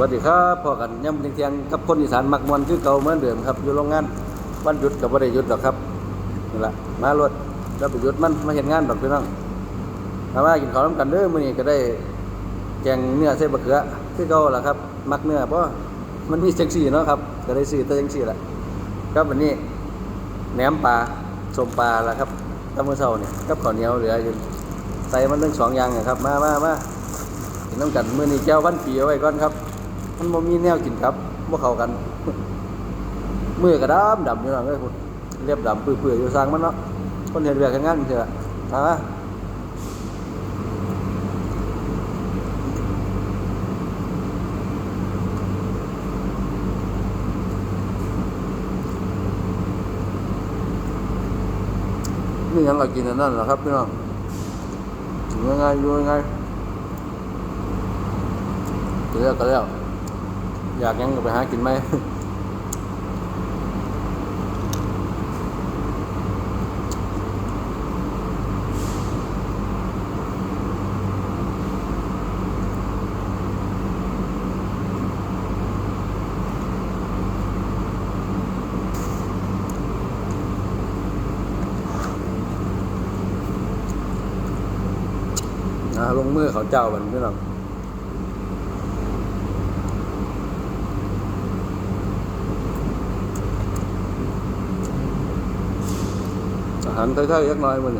วัสดีครับพอกันย่ำเที่ยงๆกับคนอีสานมักมวนคือเก่าเหมือนเดิมครับอยู่โรงงานวันหยุดกับวันได้หยุดหรอกครับนี่แหละมารถแล้วไปหยุดมันมาเห็นงานดอกพี่น้องมาว่ากินข้าวน้ำกันเด้อมื้อนี้ก็ได้แกงเนื้อใส่บะเขือคือเก่าล่ะครับ มักเนื้อเพราะมันมีจังซี่เนาะครับก็ได้ซื้อแต่จังซี่แหละครับวันนี้แหนมปลาสมปลาล่ะครับตะมื้อเช้าเนี่ยกับข้าวเหนียวเหลืออยู่ใส่มันทั้งสองอย่างนะครับ มามามากินน้ำกันมื้อนี้แก้ววันปีเอาไว้ก่อนครับ มันบ่มีแนวกินครับบ่เข้ากันมือก็ดำดำอยู่นั่นเลยคุณเรียบดำเปื่อยๆอยู่สร้างมันเนาะคนเฮ็ดเวียกงานเถอะมามานี่ยังก็กินอันนั้นแหละครับพี่น้องยังไงอยู่ยังไงก็แล้วก็แล้ว อยากยังก็ไปหากินไหมลงมือเขาเจ้ามันพี่น้อง อาหารไทยๆยักหน้อยมัน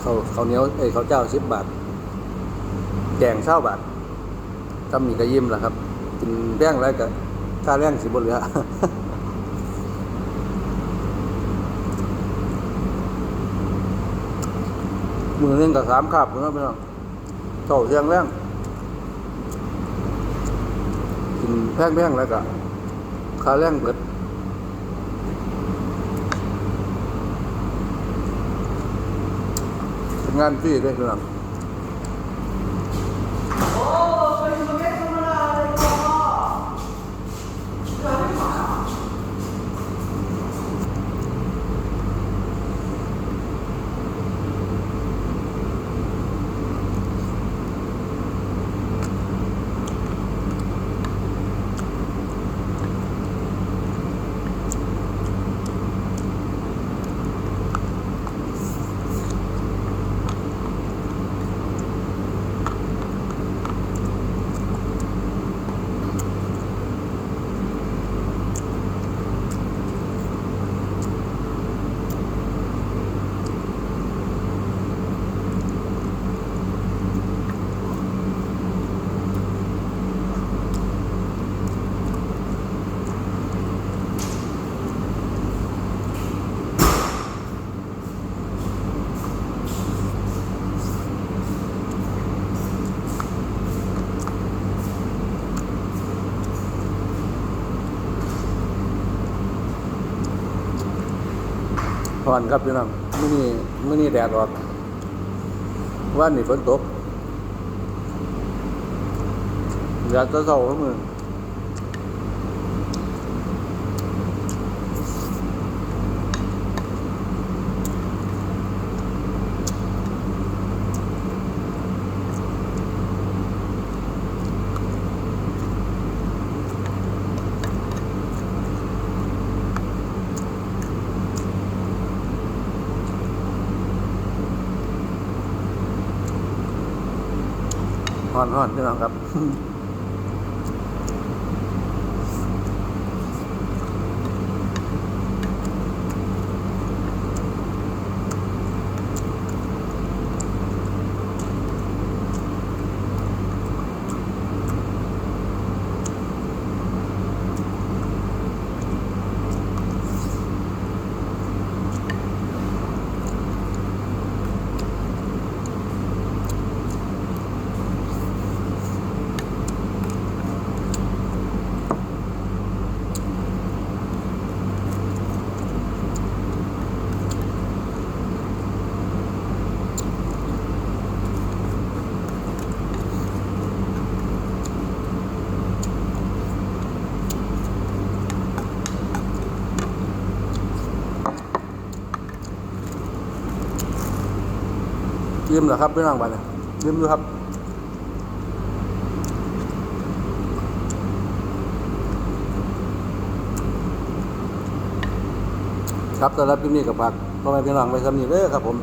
เขาเขาเนียเอ้ยเขาเจ้าสิบบาทแกงเศร้าบาทก็มีกระยิ้มแหละครับ กินแป้งแล้วก็ค่าแรงสิบนเหลือมือหนึงกับสามคาบคุณพี่น้องเท่าเทียงแรงกินแป้งแป้งแล้วก็ค่าแรงเบิดเป็น งานฟรีด้วยพี่น้อง ร้อนครับพี่น้องมื่อนี้มื่อนี้แดดออกว่านี่ฝนตกอยากจะเศร้าครับมึงร้ อนๆพี่น้องครับ ยืมเหรอครับพี่น้องบ้านเนี่ยยืมดูครับครับสำหรับคลิปนี้กับฝากพ่อแม่พี่น้องไว้สำนีเด้อครับผม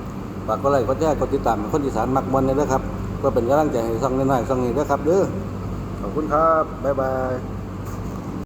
ฝากกดไลค์กดแชร์กดติดตามคนอีสานมักมวนเลยเด้อครับเพื่อเป็นกำลังใจให้ซ่องน้อยๆซ่องนี้เด้อครับเด้อขอบคุณครับบ๊ายบาย